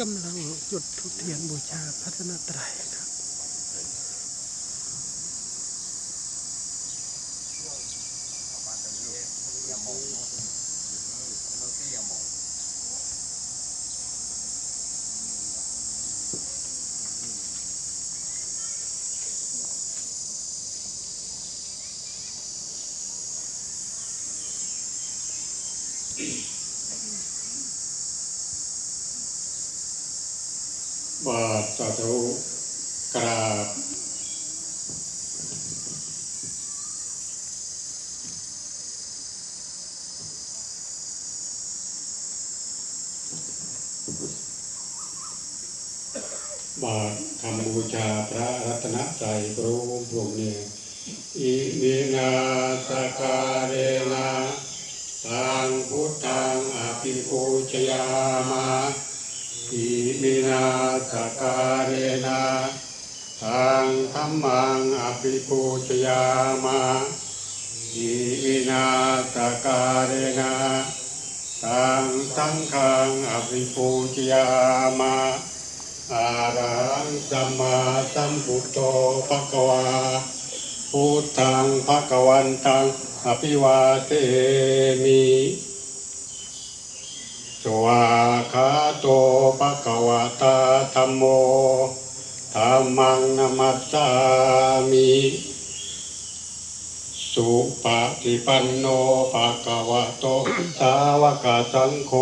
กำลังจุดทุกเทียนบูชาพัฒนาตรัย ธุกราบบาททำบูชาพระรัตนตรัยพระองค์พระองนี่ยอิมินาสการเรนะตังพุทธังอภิปูชยามา อิมินาสการเรนะทางธรรมังอภิปูชยามาอิมินาสการเรนะทางสังฆังอภิปูชยามาอารังสัมมาสัมพุทโธภะควาพุทธังภะควันตังอภิวาเทมิ สวาคาโตปะกวะตาธรรมโมธรรมังนามัสสามิสุปฏิปันโนปะกวะโตสาวกสังโฆ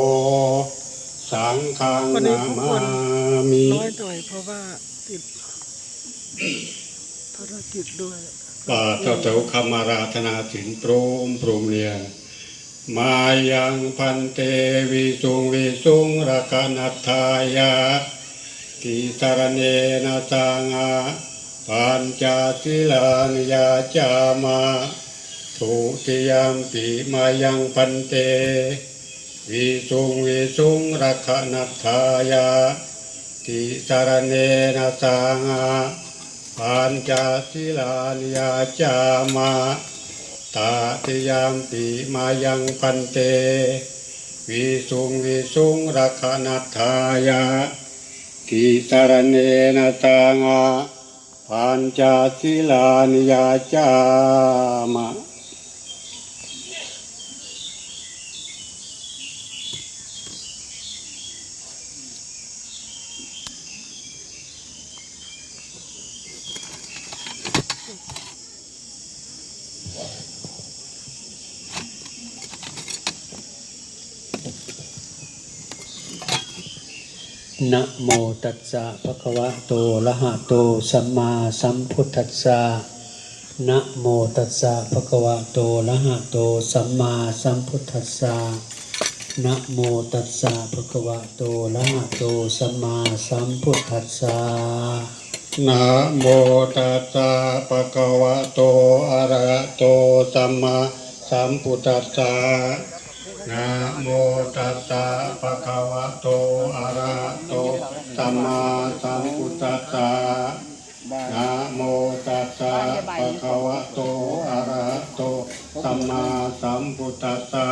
สังฆังวันนี้นาผู้มาคนมิน้อยหน่อยเพราะว่าติดภารกิจด้วยปาเจ้าเจ้าคำอาราธนาสินโปรมโปรมเนียง มายังพันเตวิสุงวิสุงรักนัตถายากิสารเนนะสังอาปัญจศิลานิยาจามาทุติยมปิมายังพันเตวิสุงวิสุงรักนัตถายากิสารเนนะสังอาปัญจศิลานิยาจามา ตาติยมติมายังพันเต วิสุงวิสุงรักนัตถายาทิสารเนนตังอาปัญจศิลานิยาจามะ นะโมตัสสะภะคะวะโตระหะโตสัมมาสัมพุทธัสสะนะโมตัสสะภะคะวะโตระหะโตสัมมาสัมพุทธัสสะนะโมตัสสะภะคะวะโตระหะโตสัมมาสัมพุทธัสสะนะโมตัสสะภะคะวะโตอะระหะโตสัมมาสัมพุทธัสสะ นะโมตัสสะภะคะวะโตอะระหะโตสัมมาสัมพุทธัสสะนะโมตัสสะภะคะวะโตอะระหะโตสัมมาสัมพุทธัสสะ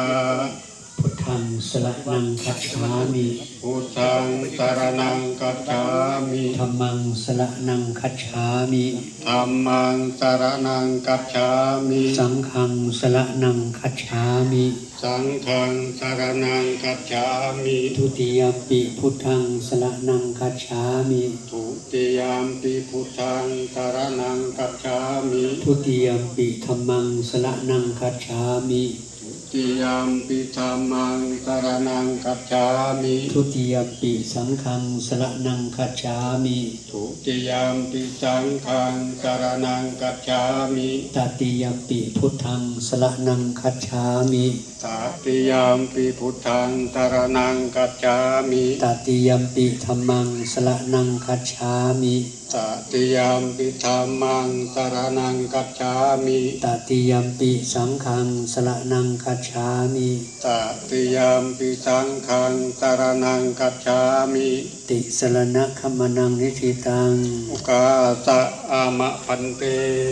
พุทธังสรนังคัจฉามิพุทธังสารนังกัจฉามิธัมมังสรนังคัจฉามิธัมมังสารนังกัจฉามิสังฆังสรนังคัจฉามิสังฆังสารนังกัจฉามิทุติยมปิพุทธังสรนังคัจฉามิทุติยามปิพุทธังสารนังกัจฉามิทุติยมปิธัมมังสรนังคัจฉามิทุ ติยามปิธัมมังสารนังกัจฉามิทุติยมปิสังฆังสรนังคัจฉามิทุติยามปิสังฆังสารนังกัจฉามิตติยมปิพุทธังสรนังคัจฉามิตติยามปิพุทธังสารนังกัจฉามิตติยมปิธัมมังสรนังคัจฉามิตติยามปิธัมมังสารนังกัจฉามิตติยมปิสังฆังสรนังคัจฉามิตติยามปิสังฆังสารนังกัจฉามิติสรณะขมนังนิธิตังอุกาสะอามะพันเต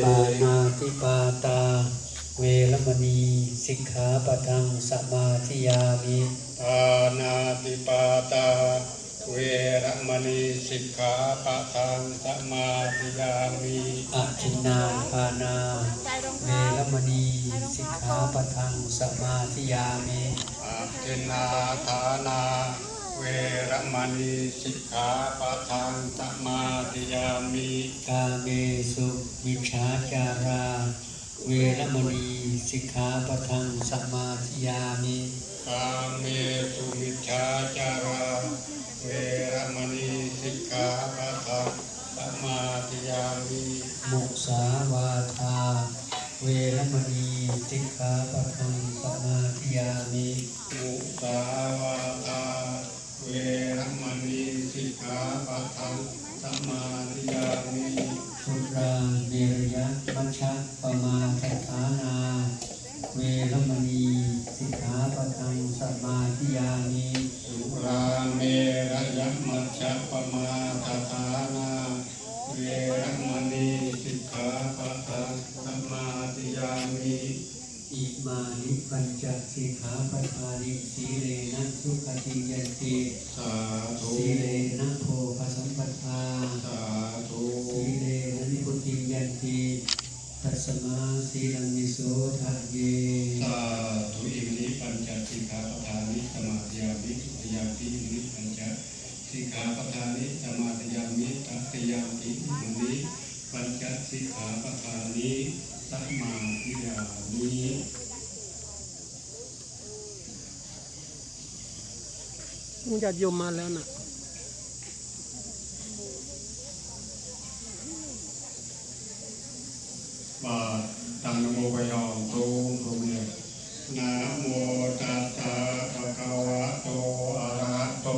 ปานาติปาตา เวรมณีสิกขาปะทังสมาธิยามิปานาติปาตา เวเวรมณีสิกขาปะทังสมาธิยามิอาทินนาทานา เวรมณีสิกขาปะทังสมาธิยามิอาทินนาทานาเวรมณีสิกขาปะทังสมาธิยามิกาเมสุมิจฉาจารา เวรมณีสิกขาปะทังสมาธิยามิกาเมสุมิชฌาจาราเวรมณีสิกขาปะทังสมาธิยามิมุสาวาทา เวรมณีสิกขาปะทังสมาธิยามิมุสาวา มาธิยามิ สุราเมรยมัจจปมาทฐานา เวรมณีสิกขาปะทังสมาธิยามิ อิมานิปัญจสิกขาปทานิสีเลนะสุขติยันติ สาธุ สีเลนะโพภสัมปทา สาธุ สีเลนะนิพุติยันติตัสมาสีลังนิโสทะเย สาธุอิมิปัญจสิกขาปทานิสมาธิยามิทุติยามิอิมิปัญจสิกขาปทานิสมาธิยามิตัติยามิอิมิปัญจสิกขาปทานิสมาธิยามิ ญาติโยมมาแล้วนะ บาทตังนโมไปยองตูมตูมเนี่ยนะโมตัสสะภะคะวะโตอะระหะโต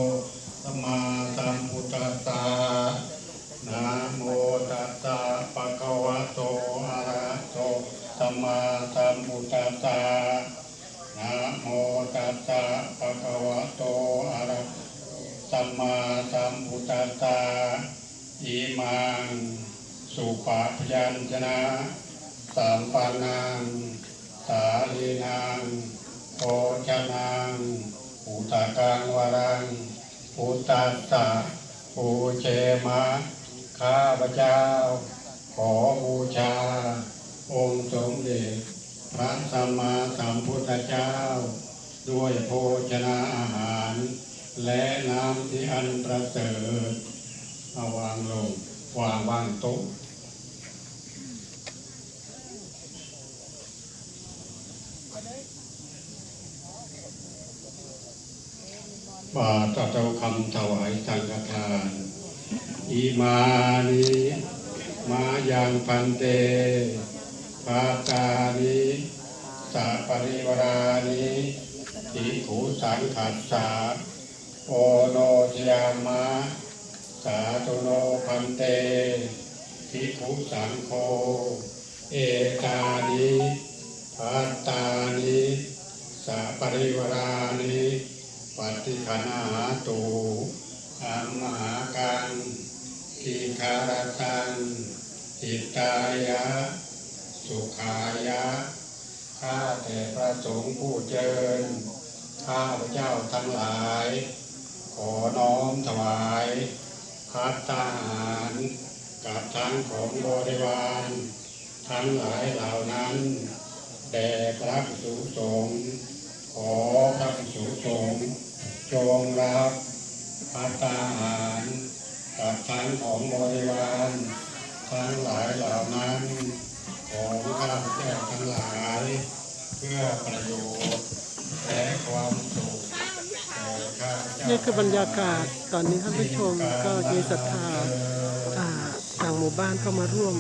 สัมมาสัมพุทธัสสะนะโมตัสสะภะคะวะโตอะระหะโตสัมมาสัมพุทธัสสะนะโมตัสสะภะคะวะโตอะระหะโตสัมมาสัมพุทธัสสะ อิมังสุปาพยัญชนะสามปานังสาลีนางโอชนังอุตากังวรังอุตัสสะปูเชมะข้าพเจ้า ขอบูชา องค์สมเด็จพระสัมมาสัมพุทธเจ้า ด้วยโภชนาอาหาร และน้ำที่อันประเสริฐ เอาวางลงวางวางโต๊ะบาตรเจ้าคำถวายสังฆทานอิมานิมายังพันเตปาตานิสัปริวรานิทิขุสังขัสสะโอโนชยามะ สาธุโนพันเตทิขุสังโฆเอกานิพัตตานิสัปริวรานิปฏิคนาหาตูอัมมหากังทีคารตังจิตายะ สุขายะ ข้าแต่พระสงฆ์ผู้เจริญ ข้าพเจ้าทั้งหลาย ขอน้อมถวาย พัตาหารกับทั้งของบริวาร ทั้งหลายเหล่านั้น แด่พระภิกษุสงฆ์ขอพระภิกษุสงฆ์จงรับพัตาหารกับทั้งของบริวารทั้งหลายเหล่านั้นของข้าพเจ้าทั้งหลาย เพื่อประโยชน์และความสุข นี่คือบรรยากาศตอนนี้ท่านผู้ชมก็มีศรัทธาต่างหมู่บ้านเข้ามาร่วม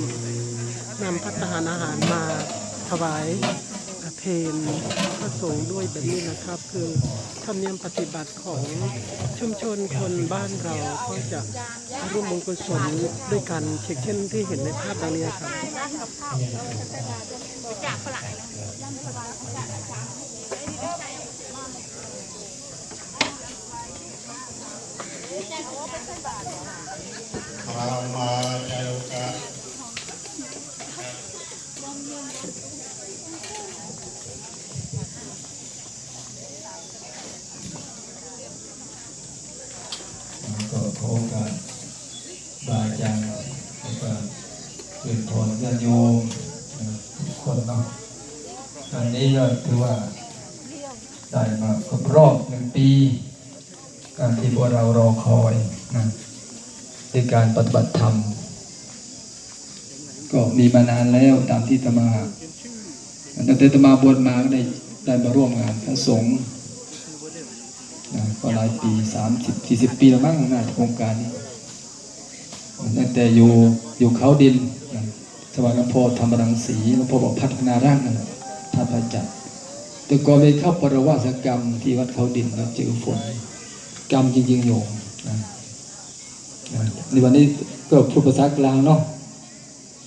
นำพัฒหารอาหารมาถวายเพนพระสงฆ์ด้วยแบบนี้นะครับ คือธรรมเนียมปฏิบัติของชุมชนคนบ้านเราก็จะร่วมมงคลสนด้วยกันเช่นที่เห็นในภาพดังนี้ครับ รามาจายุกก็ขอการบาจังแล้วก็เป็นผลญาติโยมทุกคนเนาะตอนนี้ก็คือว่าได้มาครบรอบหนึ่งปี ที่พวกเรารอคอยนะในการปฏิบัติธรรม ก็มีมานานแล้วตามที่ตมาตั้งแต่ตมาบวชมาก็ได้ได้มาร่วมงานพระสงฆ์ก็หลายปีสามสิบสี่สิบปีแล้วมั้งนะโครงการนี้ตั้งแต่อยู่อยู่เขาดินสวรรค์หลวงพ่อธรรมรังสีหลวงพ่อบอกพัฒนาร่างนั่นท่านพระจัดแต่ก่อนไปเข้าปรวาสกรรมที่วัดเขาดินแล้วเจอฝน กรรมจริงๆโยมนะนะในวันนี้ก็พูดภาษากลางเนาะ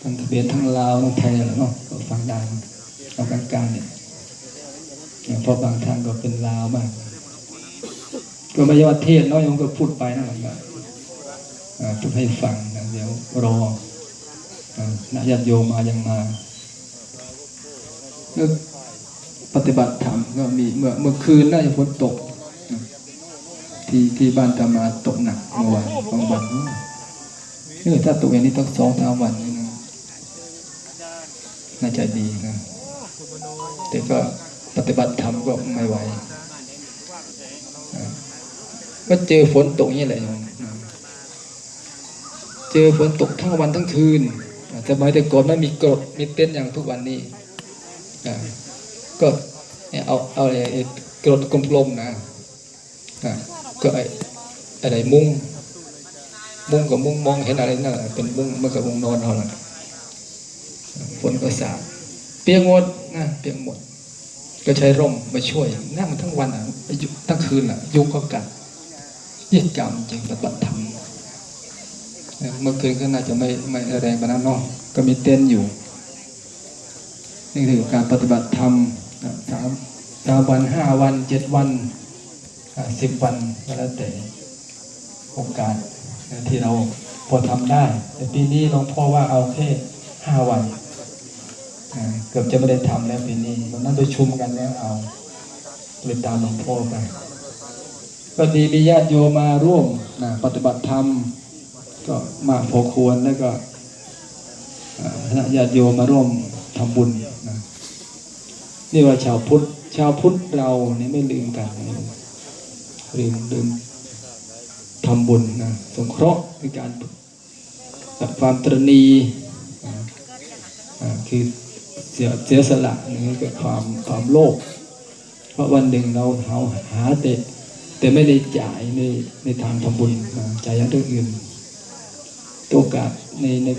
ทั้งทะเบียนทั้งลาวทั้งไทยแหละเนาะก็ฟังได้เอากลางๆเนี่ยเพราะบางทางก็เป็นลาวมาก ก็ไม่ใช่ว่าเทศเนาะโยมก็พูดไปนะมันก็อ่าพูดให้ฟังนะเดี๋ยวรออ่านะญาติโยมมายังมาก็ปฏิบัติธรรมก็มีเมื่อเมื่อคืนน่าจะฝนตก ที่ที่บ้านตามาตกหนักเมื่อวานบางวันเออถ้าตกอย่างนี้ต้องสองสามวันนี่นะน่าจะดีนะแต่ก็ปฏิบัติธรรมก็ไม่ไหวอ่าก็เจอฝนตกนี่แหละโยมอ่าเจอฝนตกทั้งวันทั้งคืนอ่าสมัยแต่ก่อนไม่มีกรดมีเต็นท์อย่างทุกวันนี้อ่าก็เนี่ยเอาเอาไอ้ไอ้กรดกลมๆนะอ่า ก็ไอ้อะไรมุ้งมุ้งกับมุ้งมองเห็นอะไรนั่นแหละเป็นมุ้งเมันกับมุ้งนอนเราละฝนก็สาดเปียกหมดนะเปียกหมด ก็ใช้ร่มมาช่วย นั่งทั้งวันอะทั้งคืนอะ ยุงก็กัดยิ่งกรรมจริงปฏิบัติธรรมเมื่อคืนก็น่าจะไม่ไม่แรงกว่านั้นเนาะก็มีเต้นอยู่ นี่คือการปฏิบัติธรรมสามสามวันห้าวันเจ็ดวัน สิบวันก็แล้วแต่โอกาสที่เราพอทำได้ แต่ปีนี้หลวงพ่อว่าเอาแค่ห้าวันเกือบจะไม่ได้ทำแล้วปีนี้วันนั้นประชุมกันแล้วเอาเลยตามหลวงพ่อไปก็ดีมีญาติโยมมาร่วมนะปฏิบัติธรรม ก็มากพอควรแล้วก็คณะญาติโยมมาร่วมทำบุญนะนี่ว่าชาวพุทธชาวพุทธเราเนี่ยไม่ลืมกัน นะลืมลืมทำบุญนะสงเคราะห์ในการตัดความตรณีคือเสียเสียสละนี่คือความความโลภเพราะวันหนึ่งเราหาหาแต่แต่ไม่ได้จ่ายในในทางทำบุญจ่ายอย่างเรื่องอื่นโอกาสในใน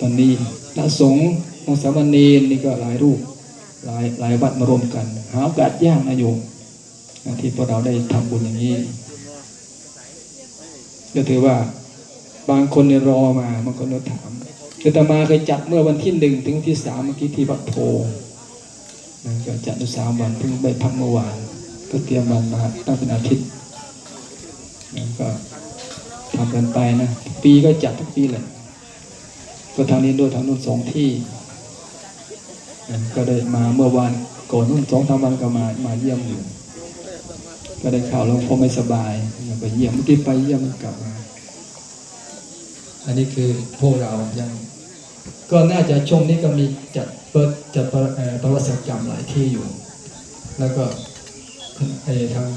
ตอนนี้พระสงฆ์องค์สามเณรนี่ก็หลายรูปหลายหลายวัดมารวมกัน หาโอกาสยากนะโยม ที่พวกเราได้ทำบุญอย่างนี้ก็ถือว่าบางคนเนี่ยรอมาบางคนก็ถามคือตมาเคยจัดเมื่อวันที่หนึ่งถึงที่สามเมื่อกี้ที่วัดโพนะก็จัดสามวันเพิ่งไปพักเมื่อวานก็เตรียมวันมาตั้งเป็นอาทิตย์นะก็ทำกันไปนะปีก็จัดทุกปีเลยก็ทางนี้ด้วยทางนู้นสองที่นะก็ได้มาเมื่อวานก่อนนู้นสองสามวันก็มามาเยี่ยมอยู่ ก็ได้ข่าวหลวงพ่อไม่สบายก็เยี่ยมเมื่อกี้ไปเยี่ยมกลับมาอันนี้คือพวกเรายัง ก็น่าจะช่วงนี้ก็มีจัดเปิดจัดประประวัติกรรมหลายที่อยู่ แล้วก็ไอ้ทาง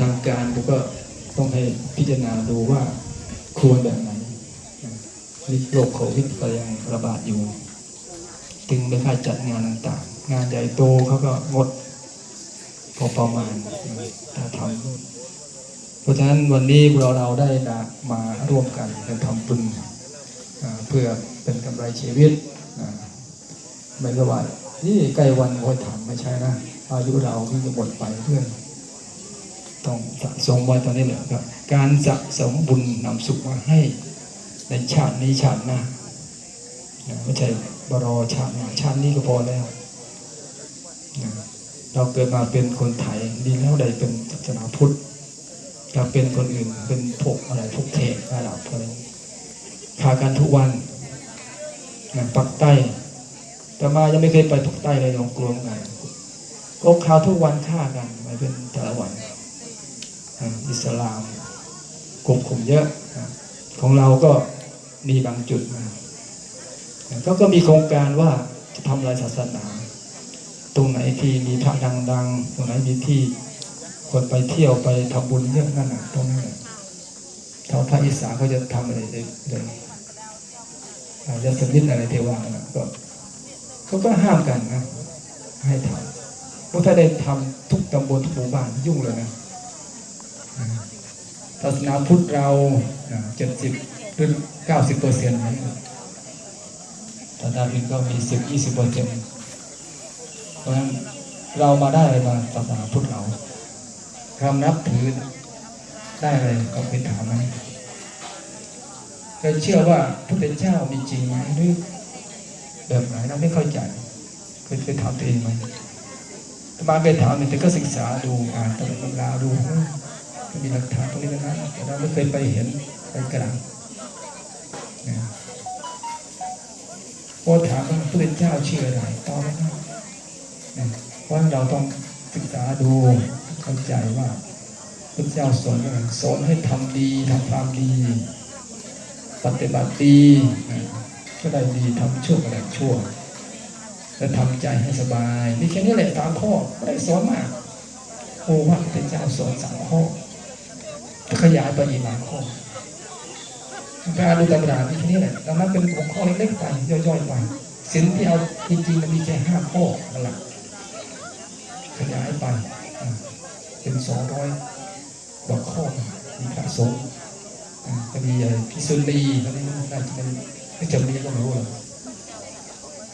ทางการก็ต้องให้พิจารณาดูว่าควรแบบไหนนี่โรคโควิดก็ยังระบาดอยู่จึงไม่ค่อยจัดงานต่างๆ งานใหญ่โตเขาก็งด พอประมาณถ้าทำเพราะฉะนั้นวันนี้เราเราได้มาร่วมกันในทำบุญเพื่อเป็นกำไรชีวิตไม่ก็ว่านี่ใกล้วันโอยถามไม่ใช่นะอายุเราที่จะหมดไปเพื่อนต้องสะสมไว้ตอนนี้แหละครับ การสะสมบุญนำสุขมาให้ ในชาตินี้ชาติหน้านะไม่ใช่บรอชาติหน้าชาตินี้ก็พอแล้วนะ เราเกิดมาเป็นคนไทยดีแล้วได้เป็นศาสนาพุทธถ้าเป็นคนอื่นเป็นพวกอะไรพวกเทศอาหรับอะไรพากันทุกวันนะปักใต้แต่มายังไม่เคยไปปักใต้เลยยอมกลัวเหมือนกันก็ข่าวทุกวันฆ่ากันไปเป็นแต่ละวันอิสลามกลุ่มกลุ่มเยอะ ของเราก็มีบางจุดนะเขาก็มีโครงการว่าจะทำลายศาสนา ตรงไหนที่มีพระดังๆ ตรงไหนมีที่คนไปเที่ยวไปทำบุญเยอะนั่นน่ะตรงนั้นน่ะทางภาคอีสานเขาจะทำอะไรเลยเลยาจะสมิธอะไรเทวานะก็เขาก็ห้ามกันนะ ให้ทำเพราะถ้าได้ทำทุกตำบลทุกหมู่บ้านยุ่งเลยนะศาสนาพุทธเราเจ็ดสิบหรือเก้าสิบเปอร์เซ็นต์ศาสนาอื่นก็มีสิบยี่สิบเปอร์เซ็นต์ เพราะฉะนั้นเรามาได้อะไรมาศาสนาพุทธเราเรานับถือได้อะไรก็ไปถามไหมเราเชื่อว่าพระพุทธเจ้ามีจริงไหมหรือแบบไหนเราไม่เข้าใจเคยเคยถามตัวเองไหมตมาเคยถามเนี่ยแต่ก็ศึกษาดูอ่านตำราดูเออมีหลักฐานตรงนี้นะแต่เราไม่เคยไปเห็นไปกระดังนะพอถามว่าพระพุทธเจ้าชื่ออะไรตอบไม่ได้ เพราะเราต้องศึกษาดูเข้าใจว่าพระเจ้าสอนอะไรสอนให้ทำดีทำความดี ปฏิบัติดีก็ได้ดีทำชั่วก็ได้ชั่วและทำใจให้สบายมีแค่นี้แหละสามข้อไม่ได้สอนมากโอ้ว่าพระเจ้าสอนสามข้อขยายไปอีกหลายข้อการดูตำรามีแค่นี้แหละดังนั้นเป็นหัวข้อเล็กๆไปย่อยๆไปสินที่เอาจริงๆมันมีแค่ห้าข้อหละ ขยายไปเป็นสองร้อยกว่าข้อมีพระสงฆ์ก็มีอะไรพิสุนีอะไรนี่น่าจะเป็นไม่จำนี้ก็ไม่รู้หรอก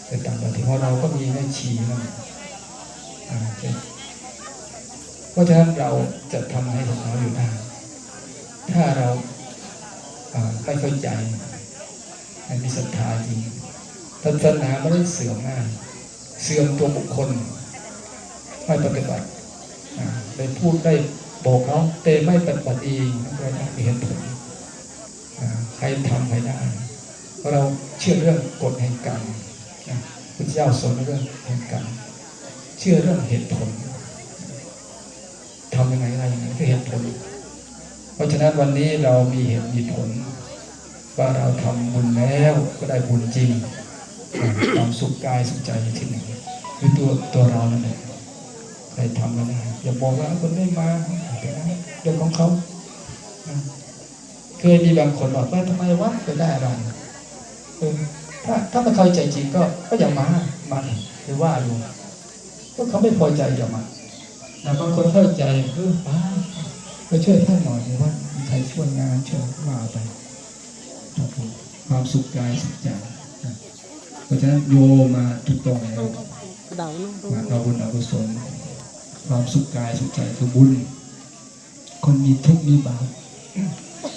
แต่ต่างประเทศของเราก็มีแม่ชีนั่นอ่าเพราะฉะนั้นเราจะทำให้ของเราอยู่ได้ถ้าเราอ่าไม่เข้าใจไม่มีศรัทธาจริงศาสนาไม่ได้เสื่อมง่ายเสื่อมตัวบุคคล ไม่ปฏิบัติได้พูดได้บอกเขาแต่ไม่ปฏิบัติเองเราไม่เห็นผลใครทำใครได้เพราะเราเชื่อเรื่องกฎแห่งกรรมพระเจ้าสอนเรื่องแห่งกรรมเชื่อเรื่องเหตุผลทำยังไงอะไรยังไงก็เหตุผล เพราะฉะนั้นวันนี้เรามีเหตุมีผล ว่าเราทำบุญแล้วก็ได้บุญจริงความสุขกายสุขใจอยู่ที่ไหนคือตัวตัวเรานั่นเอง ใครทำก็ได้อย่าบอกว่าคนไม่มาเรื่องของเขานะเคยมีบางคนบอกว่าทำไมวะไปได้อะไรเออถ้าถ้ามันเข้าใจจริงก็ก็อย่ามามาหรือว่าดูก็เขาไม่พอใจอย่ามาแต่บางคนเข้าใจเออไปไปช่วยท่านหน่อยหรือว่ามีใครช่วยงานช่วยว่าไปครับผมความสุขกายสุขใจนะเพราะฉะนั้นโยมาถูกต้องแล้วเดานุ่งมาเอาบุญเอากุศล ความสุขกายสุขใจคือบุญ คนมีทุกข์มีบาป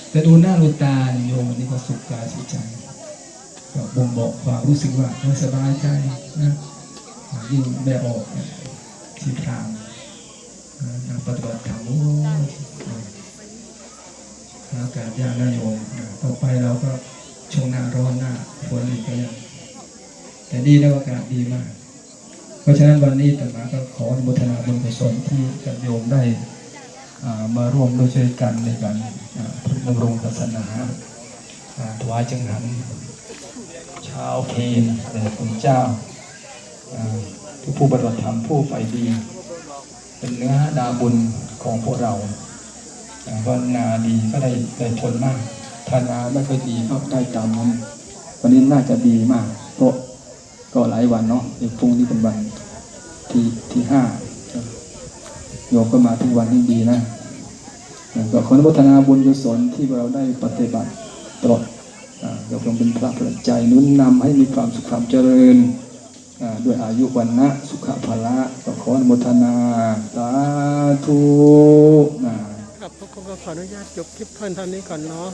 แต่ดูหน้าดูตาเนี่ยโยมอันนี้ก็สุขกายสุขใจก็บ่งบอกความรู้สึกว่าสบายใจนะยิ่งได้ออกเนี่ยที่ทางนะปฏิบัติธรรมอากาศยากนะโยมต่อไปเราก็ช่วงหน้าร้อนหน้าฝนอีกก็ยังแต่ดีแล้วอากาศดีมาก ราะฉะนั้นวันนี้แต่มาก็ขออนุโมทนาบุญกุศลที่กับโยมได้มาร่วมด้วยช่วยกันในการดำรงศาสนาถวายจังหันชาวเพนแด่คุณเจ้าทุกผู้ปฏิบัติธรรมผู้ใฝ่ดี เป็นเนื้อนาบุญของพวกเราอ่านาดีก็ได้ได้ผลมากถ้านาไม่ค่อยดีก็ได้ตามนั้นวันนี้น่าจะดีมากเพราะก็หลายวันเนาะเดี๋ยวพรุ่งนี้เป็นวัน ที่ที่ห้าโยมก็มาทุกวันนี้ดีนะก็ขออนุโมทนาบุญกุศลที่เราได้ปฏิบัติตลอดอ่ายกลงเป็นพระประใจยนุนนำให้มีความสุขความเจริญด้วยอายุวันนะสุขภาละก็ขออนุโมทนาสาธุครับพวกผมก็ขออนุญาตจบคลิปเพิ่นเท่านี้ก่อนเนาะ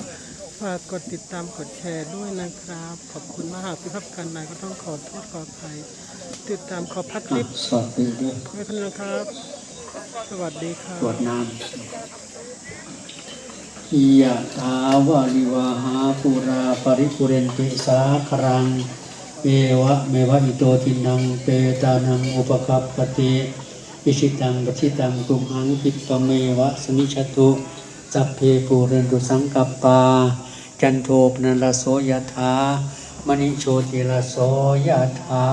ฝากกดติดตามกดแชร์ด้วยนะครับ ขอบคุณมากหากพิพับกันไหนก็ต้องขอโทษขออภัยติดตามขอพักคลิปสวัสดีด้วยไว้คนนะครับ สวัสดีครับตรวจน้ำยะถาวาลิวาหาปุราปริปุเรนติสาครังเอวะเมวะอิโตทินังเปตานังอุปกัปปติอิชิตังปชิตังตุมหังคิปะเมวะสมิชตุ สัพเพปูเรนตุสังกัปปา จันโทปนันลโสยถามณิโชติลโสยะถา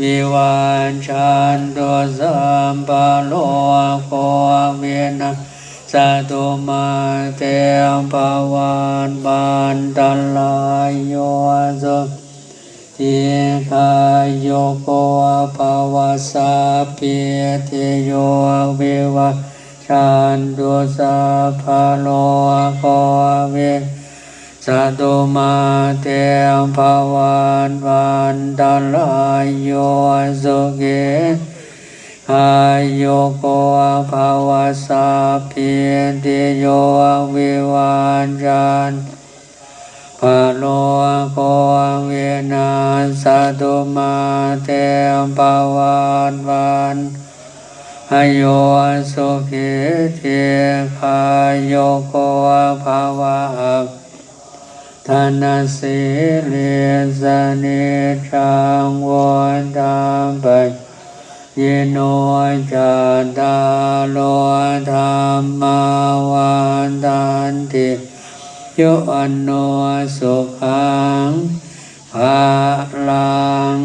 วิวันชันตุสัมปะโลโควินาสตุมาเตมภวันบันตลายโยสุทิคายโยโกภวสัพพิติโยวิวั ชันตุสัพพโลกโควินาสตุมาเตมภวันวันตลายโยสุขิอายุโกภาวสัพพิติโยวิวันจันปะโลโกวินาสตุมาเตมภวันวัน อายุสุขิติขายุโกภาวะธนสิลิสนิจังวันตามปัจยโนจัตตาโลธรรมาวันตันติโยอโนสุขังภาลัง